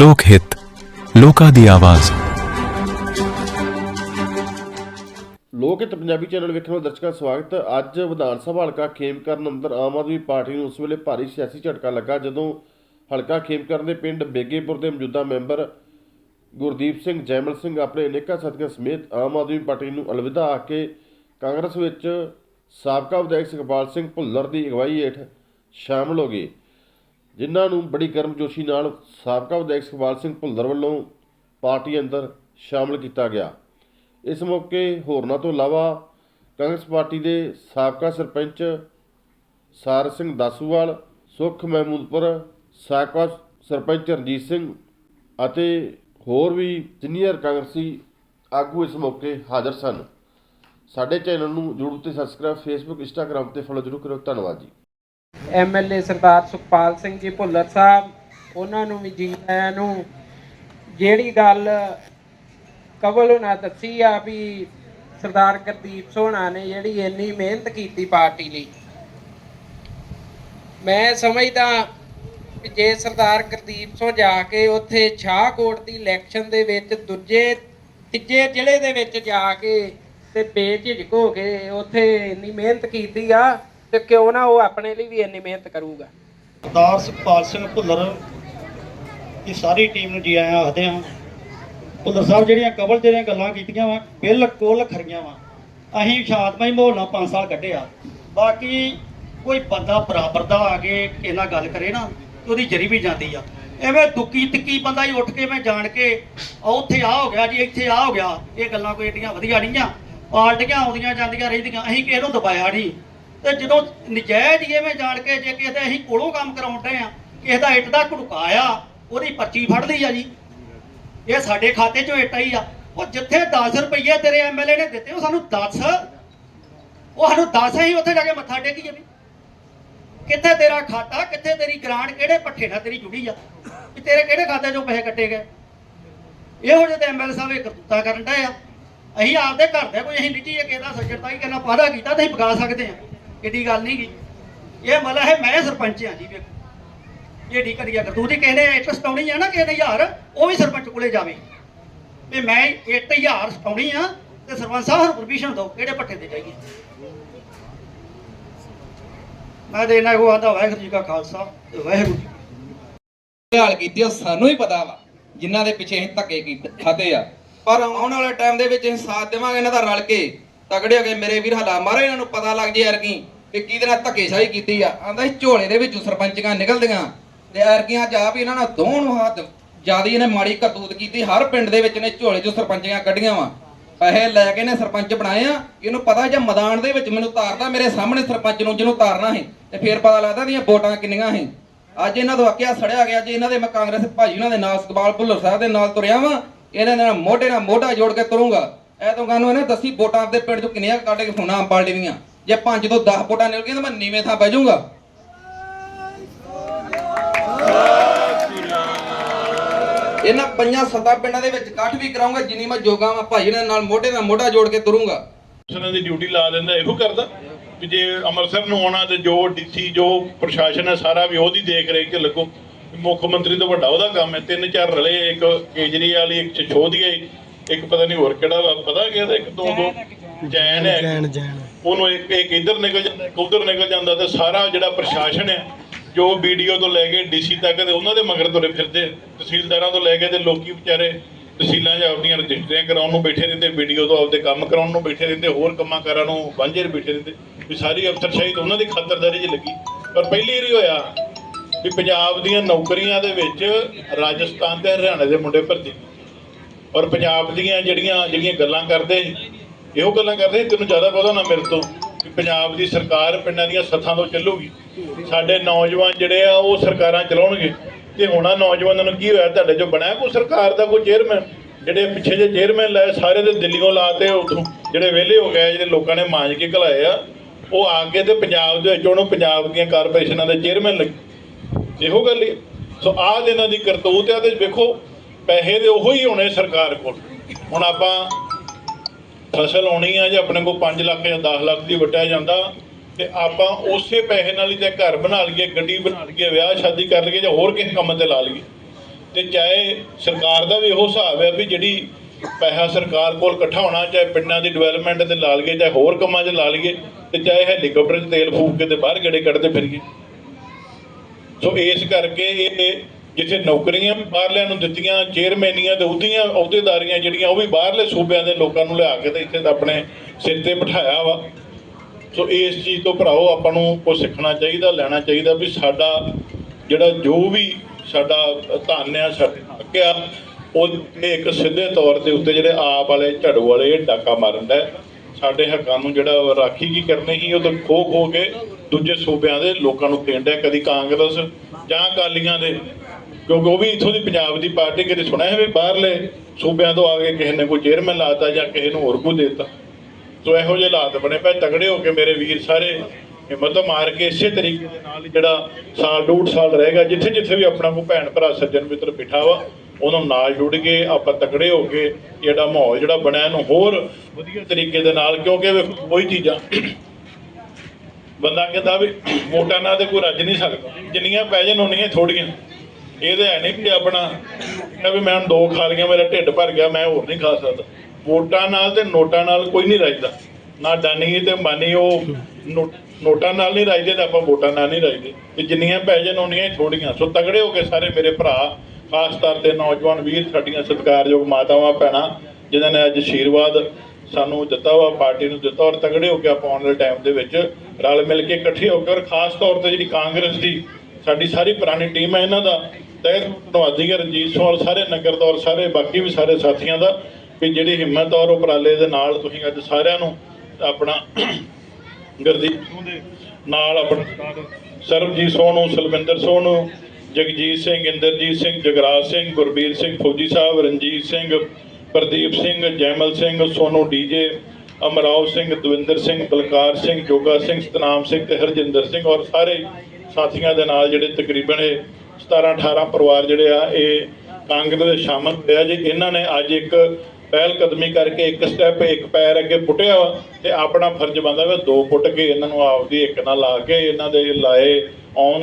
ਲੋਕ ਹਿੱਤ, ਲੋਕਾਂ ਦੀ ਆਵਾਜ਼। ਲੋਕ ਹਿੱਤ ਪੰਜਾਬੀ ਚੈਨਲ ਵੇਖਣ ਵਾਲੇ ਦਰਸ਼ਕਾਂ ਦਾ ਸਵਾਗਤ ਅੱਜ ਵਿਧਾਨ ਸਭਾ ਹਲਕਾ ਖੇਮਕਰਨ ਅੰਦਰ ਆਮ ਆਦਮੀ ਪਾਰਟੀ ਨੂੰ ਉਸ ਵੇਲੇ ਭਾਰੀ ਸਿਆਸੀ ਝਟਕਾ ਲੱਗਾ, ਜਦੋਂ ਹਲਕਾ ਖੇਮਕਰਨ ਦੇ ਪਿੰਡ ਬੇਗੇਪੁਰ ਦੇ ਮੌਜੂਦਾ ਮੈਂਬਰ ਗੁਰਦੀਪ ਸਿੰਘ, ਜੈਮਲ ਸਿੰਘ ਆਪਣੇ ਅਨੇਕਾਂ ਸਾਥੀਆਂ ਸਮੇਤ ਆਮ ਆਦਮੀ ਪਾਰਟੀ ਨੂੰ ਅਲਵਿਦਾ ਆ ਕੇ ਕਾਂਗਰਸ ਵਿੱਚ ਸਾਬਕਾ ਵਿਧਾਇਕ ਸੁਖਪਾਲ ਸਿੰਘ ਭੁੱਲਰ ਦੀ ਅਗਵਾਈ ਹੇਠ ਸ਼ਾਮਲ ਹੋ ਗਏ। ਜਿਨ੍ਹਾਂ ਨੂੰ ਬੜੀ ਗਰਮਜੋਸ਼ੀ ਨਾਲ ਸਾਬਕਾ ਵਿਧਾਇਕ ਸੁਖਪਾਲ ਸਿੰਘ ਭੁੱਲਰ ਵੱਲੋਂ ਪਾਰਟੀ ਅੰਦਰ ਸ਼ਾਮਲ ਕੀਤਾ ਗਿਆ। ਇਸ ਮੌਕੇ ਹੋਰਨਾਂ ਤੋਂ ਇਲਾਵਾ ਕਾਂਗਰਸ ਪਾਰਟੀ ਦੇ ਸਾਬਕਾ ਸਰਪੰਚ ਸਾਰ ਸਿੰਘ ਦਾਸੂਵਾਲ, ਸੁਖ ਮਹਿਮੂਦਪੁਰ, ਸਾਬਕਾ ਸਰਪੰਚ ਰਣਜੀਤ ਸਿੰਘ ਅਤੇ ਹੋਰ ਵੀ ਸੀਨੀਅਰ ਕਾਂਗਰਸੀ ਆਗੂ ਇਸ ਮੌਕੇ ਹਾਜ਼ਰ ਸਨ। ਸਾਡੇ ਚੈਨਲ ਨੂੰ YouTube ਤੇ ਸਬਸਕ੍ਰਾਈਬ ਫੇਸਬੁੱਕ Instagram ਤੇ ਫੋਲੋ ਜ਼ਰੂਰ ਕਰੋ ਧੰਨਵਾਦ ਜੀ। ਐਮਐਲਏ ਸਰਦਾਰ ਸੁਖਪਾਲ ਸਿੰਘ ਜੀ ਭੁੱਲਰ ਸਾਹਿਬ, ਉਹਨਾਂ ਨੂੰ ਵੀ ਜੀ ਆਇਆਂ ਨੂੰ ਜਿਹੜੀ ਗੱਲ ਕਵਲ ਉਹਨਾਂ ਦੱਸੀ ਆ ਵੀ ਸਰਦਾਰ ਗੁਰਦੀਪ ਸੋਹਣਾ ਨੇ ਜਿਹੜੀ ਇੰਨੀ ਮਿਹਨਤ ਕੀਤੀ ਪਾਰਟੀ ਲਈ। ਮੈਂ ਸਮਝਦਾ ਵੀ ਜੇ ਸਰਦਾਰ ਗੁਰਦੀਪ ਸੋ ਜਾ ਕੇ ਉੱਥੇ ਸ਼ਾਹਕੋਟ ਦੀ ਇਲੈਕਸ਼ਨ ਦੇ ਵਿੱਚ ਦੂਜੇ, ਤੀਜੇ ਜ਼ਿਲ੍ਹੇ ਦੇ ਵਿੱਚ ਜਾ ਕੇ ਤੇ ਬੇਝਿਜਕ ਹੋ ਕੇ ਉੱਥੇ ਇੰਨੀ ਮਿਹਨਤ ਕੀਤੀ ਆ ਤੇ ਕਿਉਂ ਨਾ ਉਹ ਆਪਣੇ ਲਈ ਵੀ ਇੰਨੀ ਮਿਹਨਤ ਕਰੂਗਾ? ਸਰਦਾਰ ਸੁਖਪਾਲ ਸਿੰਘ, ਭੁੱਲਰ ਦੀ ਸਾਰੀ ਟੀਮ ਨੂੰ ਜੀ ਆਇਆਂ ਆਖਦੇ ਹਾਂ। ਭੁੱਲਰ ਸਾਹਿਬ, ਜਿਹੜੀਆਂ ਕਬਲ ਜਿਹੜੀਆਂ ਗੱਲਾਂ ਕੀਤੀਆਂ ਵਾ, ਬਿਲਕੁਲ ਖਰੀਆਂ ਵਾ। ਅਸੀਂ ਸ਼ਾਂਤਮਈ ਮਾਹੌਲ ਨਾਲ 5 ਸਾਲ ਕੱਢਿਆ ਬਾਕੀ ਕੋਈ ਬੰਦਾ ਬਰਾਬਰ ਦਾ ਆ ਕੇ ਇਹਨਾਂ ਗੱਲ ਕਰੇ ਨਾ, ਤੇ ਉਹਦੀ ਜਰੀ ਵੀ ਜਾਂਦੀ ਆ। ਐਵੇਂ ਦੁੱਕੀ ਤਿੱਕੀ ਬੰਦਾ ਹੀ ਉੱਠ ਕੇ ਮੈਂ ਜਾਣ ਕੇ ਆ ਉੱਥੇ ਆ ਹੋ ਗਿਆ ਜੀ, ਇੱਥੇ ਆ ਹੋ ਗਿਆ। ਇਹ ਗੱਲਾਂ ਕੋਈ ਏਡੀਆਂ ਵਧੀਆ ਨਹੀਂ ਆ ਪਾਰਟੀਆਂ ਆਉਂਦੀਆਂ ਜਾਂਦੀਆਂ ਰਹਿੰਦੀਆਂ, ਅਸੀਂ ਕਿਸੇ ਨੂੰ ਦਬਾਇਆ ਨਹੀਂ। ਤੇ ਜਦੋਂ ਨਜਾਇਜ਼ ਹੀ ਐਵੇਂ ਜਾਣ ਕੇ ਜੇ ਕਿਸੇ ਦੇ ਅਸੀਂ ਕੋਲੋਂ ਕੰਮ ਕਰਾਉਂਦੇ ਆ ਕਿਸੇ ਦਾ ਇੱਟ ਦਾ ਘੜਕਾ ਉਹਦੀ ਪਰਚੀ ਫੜ ਲਈ ਆ ਜੀ। ਇਹ ਸਾਡੇ ਖਾਤੇ 'ਚੋਂ ਇੱਟ ਆਈ ਆ। ਉਹ ਜਿੱਥੇ 10 ਰੁਪਏ ਤੇਰੇ ਐਮਐਲਏ ਨੇ ਦਿੱਤੇ, ਉਹ ਸਾਨੂੰ 10 ਉਹ ਸਾਨੂੰ 10 ਹੀ ਉੱਥੇ ਜਾ ਕੇ ਮੱਥਾ ਟੇਕੀਏ ਵੀ। ਕਿੱਥੇ ਤੇਰਾ ਖਾਤਾ, ਕਿੱਥੇ ਤੇਰੀ ਗ੍ਰਾਂਟ, ਕਿਹੜੇ ਪੱਠੇ ਨਾਲ ਤੇਰੀ ਜੁੜੀ ਆ? ਵੀ ਤੇਰੇ ਕਿਹੜੇ ਖਾਤੇ 'ਚੋਂ ਪੈਸੇ ਕੱਟੇ ਗਏ? ਇਹੋ ਜਿਹੇ ਤੇ ਐਮਐਲਏ ਸਾਹਿਬ ਇਹ ਕਰਤੂਤਾ ਕਰਨ ਡਏ ਆ। ਅਸੀਂ ਆਪਦੇ ਘਰ ਦੇ ਕੋਈ ਅਸੀਂ ਨਿੱਜੀ ਇਹ ਕਿਹਦਾ ਸੱਜਣਤਾ ਹੀ ਕਰਨਾ ਵਾਅਦਾ ਕੀਤਾ ਤੇ ਅਸੀਂ ਪਕਾ ਸਕਦੇ ਆ। ਕਿੱਡੀ ਗੱਲ ਨਹੀਂ ਗੀ ਇਹ ਮਤਲਬ ਹੈ ਮੈਂ ਸਰਪੰਚ ਆ ਜੀ, ਵੇਖੋ। ਇਹ ਢੀ ਕਰੀਆ ਕਰਤੂਤ ਹੀ ਕਹਿੰਦੇ ਇੱਟ ਸਟਾਉਣੀ ਆ ਨਾ ਕਿਸੇ ਨੇ ਉਹ ਵੀ ਸਰਪੰਚ ਕੋਲੇ ਜਾਵੇ। ਵੀ ਮੈਂ ਇੱਟ ਹਜ਼ਾਰ ਸਟਾਉਣੀ ਆ ਤੇ ਸਰਪੰਚ ਸਾਹਿਬ ਪਰਮਿਸ਼ਨ ਦਿਓ, ਕਿਹੜੇ ਪੱਠੇ ਤੇ ਜਾਈਏ। ਮੈਂ ਤੇ ਇਹਨਾਂ ਕੋ ਆਂਦਾ, ਵਾਹਿਗੁਰੂ ਜੀ ਕਾ ਖਾਲਸਾ ਤੇ ਵਾਹਿਗੁਰੂ ਜੀ ਹਾਲ ਕੀਤੀ ਸਾਨੂੰ ਹੀ ਪਤਾ ਵਾ, ਜਿਨ੍ਹਾਂ ਦੇ ਪਿੱਛੇ ਅਸੀਂ ਧੱਕੇ ਕੀਤੇ ਖਾਦੇ ਆ। ਪਰ ਆਉਣ ਵਾਲੇ ਟਾਈਮ ਦੇ ਵਿੱਚ ਅਸੀਂ ਸਾਥ ਦੇਵਾਂਗੇ ਇਹਨਾਂ ਦਾ ਰਲ ਕੇ। ਤਗੜੇ ਹੋ ਗਏ ਮੇਰੇ ਵੀਰ ਹਲਾ ਮਾਰੋ, ਇਹਨਾਂ ਨੂੰ ਪਤਾ ਲੱਗ ਜੇ ਅਰਗੀ ਕਿ ਕਿਹਦੇ ਨਾਲ ਧੱਕੇਸ਼ਾਹੀ ਕੀਤੀ ਆ। ਆਂਦਾ ਸੀ ਝੋਲੇ ਦੇ ਵਿੱਚੋਂ ਸਰਪੰਚੀਆਂ ਨਿਕਲਦੀਆਂ। ਤੇ ਅਰਗੀਆਂ ਚ ਆ ਵੀ ਇਹਨਾਂ ਨਾਲ ਦੋਹਾਂ ਨੂੰ ਹੱਥ ਜਿਆਦੀ ਇਹਨੇ ਮਾੜੀ ਕਤੂਤ ਕੀਤੀ। ਹਰ ਪਿੰਡ ਦੇ ਵਿੱਚ ਨੇ ਝੋਲੇ ਚੋਂ ਸਰਪੰਚੀਆਂ ਕੱਢੀਆਂ ਵਾ। ਪੈਸੇ ਲੈ ਕੇ ਨੇ ਸਰਪੰਚ ਬਣਾਏ ਆ। ਇਹਨੂੰ ਪਤਾ ਜਾਂ ਮੈਦਾਨ ਦੇ ਵਿੱਚ ਮੈਨੂੰ ਤਾਰਦਾ ਮੇਰੇ ਸਾਹਮਣੇ ਸਰਪੰਚ ਨੂੰ, ਜਿਹਨੂੰ ਤਾਰਨਾ ਸੀ। ਤੇ ਫੇਰ ਪਤਾ ਲੱਗਦਾ ਦੀਆਂ ਵੋਟਾਂ ਕਿੰਨੀਆਂ ਸੀ। ਅੱਜ ਇਹਨਾਂ ਤੋਂ ਆਕਿਆ ਸੜਿਆ ਗਿਆ। ਜੇ ਇਹਨਾਂ ਦੇ ਮੈਂ ਕਾਂਗਰਸ ਭਾਜੀ ਉਹਨਾਂ ਦੇ ਨਾਲ ਸੁਖਪਾਲ ਭੁੱਲਰ ਸਾਹਿਬ ਦੇ ਨਾਲ ਤੁਰਿਆ ਵਾਂ। ਇਹਨਾਂ ਦੇ ਨਾਲ ਮੋਢੇ ਨਾਲ ਮੋਢਾ ਜੋੜ ਕੇ ਤੁਰੂੰਗਾ। ਐ ਤੋਂ ਗਾਨੂੰ ਇਹਨੇ ਦੱਸੀ ਵੋਟਾਂ ਆਪਦੇ ਪਿੰਡ ਚੋਂ ਕਿੰਨੀਆਂ ਕੱਢ ਕੇ ਫੋਨਾਂ ਆਮ ਦੀਆਂ। ਜੇ 5 ਤੋਂ 10 ਵੋਟਾਂ ਨਿਕਲ ਗਈਆਂ ਤਾਂ ਮੈਂ ਨੀਵੇਂ ਥਾਂ ਬਹਿ ਜਾਊਂਗਾ। ਇਹਨਾਂ ਪੰਜਾਂ ਸੱਤਾਂ ਪਿੰਡਾਂ ਦੇ ਵਿੱਚ ਇਕੱਠ ਵੀ ਕਰਾਉਂਗਾ ਜਿੰਨੀ ਮੈਂ ਜੋਗਾ ਮੈਂ ਭਾਈ ਦੇ ਨਾਲ ਮੋਢੇ ਨਾਲ ਮੋਢਾ ਜੋੜ ਕੇ ਤੁਰੂੰਗਾ। ਉਹਨਾਂ ਦੀ ਡਿਊਟੀ ਲਾ ਦਿੰਦਾ, ਇਹੋ ਕਰਦਾ ਵੀ ਜੇ ਅੰਮ੍ਰਿਤਸਰ ਨੂੰ ਆਉਣਾ ਤੇ ਜੋ ਡੀਸੀ, ਜੋ ਪ੍ਰਸ਼ਾਸਨ ਹੈ, ਸਾਰਾ ਵੀ ਉਹਦੀ ਦੇਖ ਰੇਖ 'ਚ ਲੱਗੋ। ਮੁੱਖ ਮੰਤਰੀ ਤੋਂ ਵੱਡਾ ਉਹਦਾ ਕੰਮ ਹੈ ਤਿੰਨ ਚਾਰ ਰਲੇ, ਇੱਕ ਕੇਜਰੀਵਾਲ ਇੱਕ ਚਛੋਦੀਆ ਇੱਕ ਪਤਾ ਨਹੀਂ ਹੋਰ ਕਿਹੜਾ ਵਾ ਪਤਾ ਕਿਹਦਾ ਇੱਕ ਦੋ ਦੋ ਜੈਨ ਹੈ ਉਹਨੂੰ ਇੱਕ ਇੱਕ ਇੱਧਰ ਨਿਕਲ ਜਾਂਦਾ ਇੱਕ ਉੱਧਰ ਨਿਕਲ ਜਾਂਦਾ ਤੇ ਸਾਰਾ ਜਿਹੜਾ ਪ੍ਰਸ਼ਾਸਨ ਹੈ ਜੋ ਵੀਡੀਓ ਤੋਂ ਲੈ ਕੇ ਡੀਸੀ ਤੱਕ ਤੇ ਉਹਨਾਂ ਦੇ ਮਗਰ ਤੁਰੇ ਫਿਰਦੇ ਤਹਿਸੀਲਦਾਰਾਂ ਤੋਂ ਲੈ ਕੇ ਤੇ ਲੋਕੀ ਵਿਚਾਰੇ ਤਹਿਸੀਲਾਂ 'ਚ ਆਪਦੀਆਂ ਰਜਿਸਟਰੀਆਂ ਕਰਾਉਣ ਨੂੰ ਬੈਠੇ ਰਹਿੰਦੇ ਵੀਡੀਓ ਤੋਂ ਆਪਦੇ ਕੰਮ ਕਰਾਉਣ ਨੂੰ ਬੈਠੇ ਰਹਿੰਦੇ ਹੋਰ ਕੰਮਾਂ ਕਾਰਾਂ ਨੂੰ ਵਾਂਝੇ ਬੈਠੇ ਰਹਿੰਦੇ। ਵੀ ਸਾਰੀ ਅਫਸਰਸ਼ਾਹੀ ਤਾਂ ਉਹਨਾਂ ਦੀ ਖਾਤਰਦਾਰੀ 'ਚ ਲੱਗੀ। ਪਰ ਪਹਿਲੀ ਵਾਰੀ ਹੋਇਆ ਵੀ ਪੰਜਾਬ ਦੀਆਂ ਨੌਕਰੀਆਂ ਦੇ ਵਿੱਚ ਰਾਜਸਥਾਨ ਤੇ ਹਰਿਆਣਾ ਦੇ ਮੁੰਡੇ ਭਰਤੀ। ਔਰ ਪੰਜਾਬ ਦੀਆਂ ਜਿਹੜੀਆਂ ਜਿਹੜੀਆਂ ਗੱਲਾਂ ਕਰਦੇ, ਇਹੋ ਗੱਲਾਂ ਕਰਦੇ ਤੈਨੂੰ ਜ਼ਿਆਦਾ ਪਤਾ ਨਾ ਮੇਰੇ ਤੋਂ, ਕਿ ਪੰਜਾਬ ਦੀ ਸਰਕਾਰ ਪਿੰਡਾਂ ਦੀਆਂ ਸੱਥਾਂ ਤੋਂ ਚੱਲੂਗੀ। ਸਾਡੇ ਨੌਜਵਾਨ ਜਿਹੜੇ ਆ, ਉਹ ਸਰਕਾਰਾਂ ਚਲਾਉਣਗੇ। ਤੇ ਹੁਣਾ ਨੌਜਵਾਨਾਂ ਨੂੰ ਕੀ ਹੋਇਆ, ਤੁਹਾਡੇ ਚੋਂ ਬਣਿਆ ਕੋਈ ਸਰਕਾਰ ਦਾ ਕੋਈ ਚੇਅਰਮੈਨ ਜਿਹੜੇ ਪਿੱਛੇ ਜੇ ਚੇਅਰਮੈਨ ਲਾਏ, ਸਾਰੇ ਦੇ ਦਿੱਲੀੋਂ ਲਾਤੇ ਉਥੋਂ, ਜਿਹੜੇ ਵਿਹਲੇ ਹੋ ਗਏ ਜਿਹੜੇ ਲੋਕਾਂ ਨੇ ਮਾਂਜ ਕੇ ਘਲਾਏ ਆ, ਉਹ ਆ ਕੇ ਤੇ ਪੰਜਾਬ ਦੇ ਵਿੱਚ ਉਹਨੂੰ ਪੰਜਾਬ ਦੀਆਂ ਕਾਰਪੋਰੇਸ਼ਨਾਂ ਦੇ ਚੇਅਰਮੈਨ ਲੱਗੇ। ਇਹੋ ਗੱਲ ਹੀ ਸੋ ਆਹ ਇਹਨਾਂ ਦੀ ਕਰਤੂਤ ਆ, ਤੇ ਵੇਖੋ ਪੈਸੇ ਦੇ ਉਹੋ ਹੀ ਹੋਣੇ ਸਰਕਾਰ ਕੋਲ। ਹੁਣ ਆਪਾਂ ਫਸਲ ਆਉਣੀ ਆ ਜੇ ਆਪਣੇ ਕੋਲ 5 ਲੱਖ ਜਾਂ 10 ਲੱਖ ਦੀ ਵਟਿਆ ਜਾਂਦਾ ਤੇ ਆਪਾਂ ਉਸੇ ਪੈਸੇ ਨਾਲ ਹੀ ਤੇ ਘਰ ਬਣਾ ਲਈਏ, ਗੱਡੀ ਬਣਾ ਲਈਏ, ਵਿਆਹ ਸ਼ਾਦੀ ਕਰ ਲਈਏ ਜਾਂ ਹੋਰ ਕਿਸੇ ਕੰਮ ਤੇ ਲਾ ਲਈਏ। ਤੇ ਚਾਹੇ ਸਰਕਾਰ ਦਾ ਵੀ ਇਹੋ ਹਿਸਾਬ ਹੈ ਵੀ ਜਿਹੜੀ ਪੈਸਾ ਸਰਕਾਰ ਕੋਲ ਇਕੱਠਾ ਹੋਣਾ, ਚਾਹੇ ਪਿੰਡਾਂ ਦੀ ਡਿਵੈਲਪਮੈਂਟ ਤੇ ਲਾ ਲਈਏ, ਚਾਹੇ ਹੋਰ ਕੰਮਾਂ 'ਚ ਲਾ ਲਈਏ, ਤੇ ਚਾਹੇ ਹੈਲੀਕਾਪਟਰ 'ਚ ਤੇਲ ਫੂਕ ਕੇ ਤੇ ਬਾਹਰ ਗੇੜੇ ਕੱਢਦੇ ਫਿਰੀਏ। ਸੋ ਇਸ ਕਰਕੇ ਇਹ ਜਿੱਥੇ ਨੌਕਰੀਆਂ ਬਾਹਰਲਿਆਂ ਨੂੰ ਦਿੱਤੀਆਂ, ਚੇਅਰਮੈਨੀਆਂ ਤੇ ਉਹਦੀਆਂ ਅਹੁਦੇਦਾਰੀਆਂ ਜਿਹੜੀਆਂ, ਉਹ ਵੀ ਬਾਹਰਲੇ ਸੂਬਿਆਂ ਦੇ ਲੋਕਾਂ ਨੂੰ ਲਿਆ ਕੇ ਤੇ ਇੱਥੇ ਤਾਂ ਆਪਣੇ ਸਿਰ ਤੇ ਬਿਠਾਇਆ ਵਾ। ਸੋ ਇਸ ਚੀਜ਼ ਤੋਂ ਭਰਾਓ, ਆਪਾਂ ਨੂੰ ਕੁਝ ਸਿੱਖਣਾ ਚਾਹੀਦਾ, ਲੈਣਾ ਚਾਹੀਦਾ ਵੀ ਸਾਡਾ ਜਿਹੜਾ ਜੋ ਵੀ ਸਾਡਾ ਧਨ ਆ, ਸਾਡੇ ਆ, ਉਹ ਇਹ ਇੱਕ ਸਿੱਧੇ ਤੌਰ ਤੇ ਉੱਤੇ ਜਿਹੜੇ ਆਪ ਵਾਲੇ, ਝੜੂ ਵਾਲੇ ਇਹ ਡਾਕਾ ਮਾਰਨ ਦਾ ਸਾਡੇ ਹੱਕਾਂ ਨੂੰ ਜਿਹੜਾ ਰਾਖੀ ਕੀ ਕਰਨੀ ਸੀ, ਉਹ ਤਾਂ ਖੋ ਖੋ ਕੇ ਦੂਜੇ ਸੂਬਿਆਂ ਦੇ ਲੋਕਾਂ ਨੂੰ ਦੇਣ ਡਿਆ ਕਦੀ ਕਾਂਗਰਸ ਜਾਂ ਅਕਾਲੀਆਂ ਦੇ ਕਿਉਂਕਿ ਉਹ ਵੀ ਇੱਥੋਂ ਦੀ ਪੰਜਾਬ ਦੀ ਪਾਰਟੀ ਕਦੇ ਸੁਣਿਆ ਹੈ ਵੀ ਬਾਹਰਲੇ ਸੂਬਿਆਂ ਤੋਂ ਆ ਕੇ ਕਿਸੇ ਨੇ ਕੋਈ ਚੇਅਰਮੈਨ ਲਾਤਾ ਜਾਂ ਕਿਸੇ ਨੂੰ ਹੋਰ ਕੋਈ ਦੇਤਾ? ਸੋ ਇਹੋ ਜਿਹੇ ਹਾਲਾਤ ਬਣੇ ਪਏ, ਤਗੜੇ ਹੋ ਕੇ ਮੇਰੇ ਵੀਰ ਸਾਰੇ ਹਿੰਮਤ ਮਾਰ ਕੇ ਇਸੇ ਤਰੀਕੇ ਦੇ ਨਾਲ ਜਿਹੜਾ ਸਾਲ, ਡੂਢ ਸਾਲ ਰਹੇਗਾ ਜਿੱਥੇ ਜਿੱਥੇ ਵੀ ਆਪਣਾ ਕੋਈ ਭੈਣ ਭਰਾ, ਸੱਜਣ ਮਿੱਤਰ ਬਿਠਾ ਵਾ, ਉਹਨਾਂ ਨਾਲ ਜੁੜ ਕੇ ਆਪਾਂ ਤਕੜੇ ਹੋ ਕੇ ਜਿਹੜਾ ਮਾਹੌਲ ਜਿਹੜਾ ਬਣਿਆ ਇਹਨੂੰ ਹੋਰ ਵਧੀਆ ਤਰੀਕੇ ਦੇ ਨਾਲ, ਕਿਉਂਕਿ ਵੇਖੋ ਕੋਈ ਚੀਜ਼ਾਂ ਬੰਦਾ ਕਹਿੰਦਾ ਵੀ ਵੋਟਾਂ ਨਾਲ ਤੇ ਕੋਈ ਰੱਜ ਨਹੀਂ ਸਕਦਾ। ਜਿੰਨੀਆਂ ਪੈ ਜਾਣ, ਉਨੀਆਂ ਥੋੜੀਆਂ ਇਹਦੇ ਹੈ ਨਹੀਂ ਵੀ ਆਪਣਾ ਵੀ ਮੈਂ ਹੁਣ ਦੋ ਖਾ ਲਈਆਂ, ਮੇਰਾ ਢਿੱਡ ਭਰ ਗਿਆ, ਮੈਂ ਹੋਰ ਨਹੀਂ ਖਾ ਸਕਦਾ। ਵੋਟਾਂ ਨਾਲ ਤੇ ਨੋਟਾਂ ਨਾਲ ਕੋਈ ਨਹੀਂ ਰੱਜਦਾ। ਨਾ ਡਾਨੀ ਤੇ ਮਾਨੀ, ਉਹ ਨੋ- ਨੋਟਾਂ ਨਾਲ ਨਹੀਂ ਰੱਜਦੇ ਤੇ ਆਪਾਂ ਵੋਟਾਂ ਨਾਲ ਨਹੀਂ ਰੱਜਦੇ। ਤੇ ਜਿੰਨੀਆਂ ਪੈ ਜਾਣ, ਉਨੀਆਂ ਹੀ ਥੋੜੀਆਂ। ਸੋ ਤਗੜੇ ਹੋ ਕੇ ਸਾਰੇ ਮੇਰੇ ਭਰਾ, ਖਾਸ ਤੌਰ ਤੇ ਨੌਜਵਾਨ ਵੀਰ, ਸਾਡੀਆਂ ਸਤਿਕਾਰਯੋਗ ਮਾਤਾਵਾਂ, ਭੈਣਾਂ, ਜਿਨ੍ਹਾਂ ਨੇ ਅੱਜ ਆਸ਼ੀਰਵਾਦ ਸਾਨੂੰ ਦਿੱਤਾ ਵਾ, ਪਾਰਟੀ ਨੂੰ ਦਿੱਤਾ, ਔਰ ਤਗੜੇ ਹੋ ਕੇ ਆਪਾਂ ਆਉਣ ਵਾਲੇ ਟਾਈਮ ਦੇ ਵਿੱਚ ਰਲ ਮਿਲ ਕੇ ਇਕੱਠੇ ਹੋ ਕੇ, ਔਰ ਖਾਸ ਤੌਰ ਤੇ ਜਿਹੜੀ ਕਾਂਗਰਸ ਦੀ ਸਾਡੀ ਸਾਰੀ ਪੁਰਾਣੀ ਟੀਮ ਹੈ, ਇਹਨਾਂ ਦਾ ਤਹਿ ਧੰਨਵਾਦੀ ਹੈ ਰਣਜੀਤ ਸਿੰਘ ਔਰ ਸਾਰੇ ਨਗਰ ਦਾ ਔਰ ਸਾਰੇ ਬਾਕੀ ਵੀ ਸਾਰੇ ਸਾਥੀਆਂ ਦਾ ਵੀ ਜਿਹੜੀ ਹਿੰਮਤ ਔਰ ਉਪਰਾਲੇ ਦੇ ਨਾਲ ਤੁਸੀਂ ਅੱਜ ਸਾਰਿਆਂ ਨੂੰ ਆਪਣਾ ਗੁਰਦੀਪ ਸਿੰਘ ਦੇ ਨਾਲ ਆਪਣਾ ਸਰਬਜੀਤ ਸੋਨੂੰ ਸਲਵਿੰਦਰ ਸੋਨੂੰ ਜਗਜੀਤ ਸਿੰਘ, ਇੰਦਰਜੀਤ ਸਿੰਘ, ਜਗਰਾਜ ਸਿੰਘ, ਗੁਰਬੀਰ ਸਿੰਘ, ਫੌਜੀ ਸਾਹਿਬ, ਰਣਜੀਤ ਸਿੰਘ, ਪ੍ਰਦੀਪ ਸਿੰਘ, ਜੈਮਲ ਸਿੰਘ, ਸੋਨੂੰ ਡੀਜੇ ਅਮਰਾਵ ਸਿੰਘ, ਦਵਿੰਦਰ ਸਿੰਘ, ਬਲਕਾਰ ਸਿੰਘ, ਜੋਗਾ ਸਿੰਘ, ਸਤਨਾਮ ਸਿੰਘ ਤੇ ਹਰਜਿੰਦਰ ਸਿੰਘ ਔਰ ਸਾਰੇ ਸਾਥੀਆਂ ਦੇ ਨਾਲ ਜਿਹੜੇ ਤਕਰੀਬਨ ਇਹ 17 18 ਪਰਿਵਾਰ ਜਿਹੜੇ ਆ, ਇਹ ਕਾਂਗਰਸ ਦੇ ਸ਼ਾਮਲ ਹੋਏ ਆ ਜੀ। ਇਹਨਾਂ ਨੇ ਅੱਜ ਇੱਕ ਪਹਿਲ ਕਦਮੀ ਕਰਕੇ ਇੱਕ ਸਟੈਪ ਇੱਕ ਪੈਰ ਅੱਗੇ ਪੁੱਟਿਆ ਵਾ ਤੇ ਆਪਣਾ ਫਰਜ਼ ਬਣਦਾ ਵਾ ਦੋ ਪੁੱਟ ਕੇ ਇਹਨਾਂ ਨੂੰ ਆਪਦੀ ਇੱਕ ਨਾਲ ਲਾ ਕੇ ਇਹਨਾਂ ਦੇ ਲਾਏ ਆਉਣ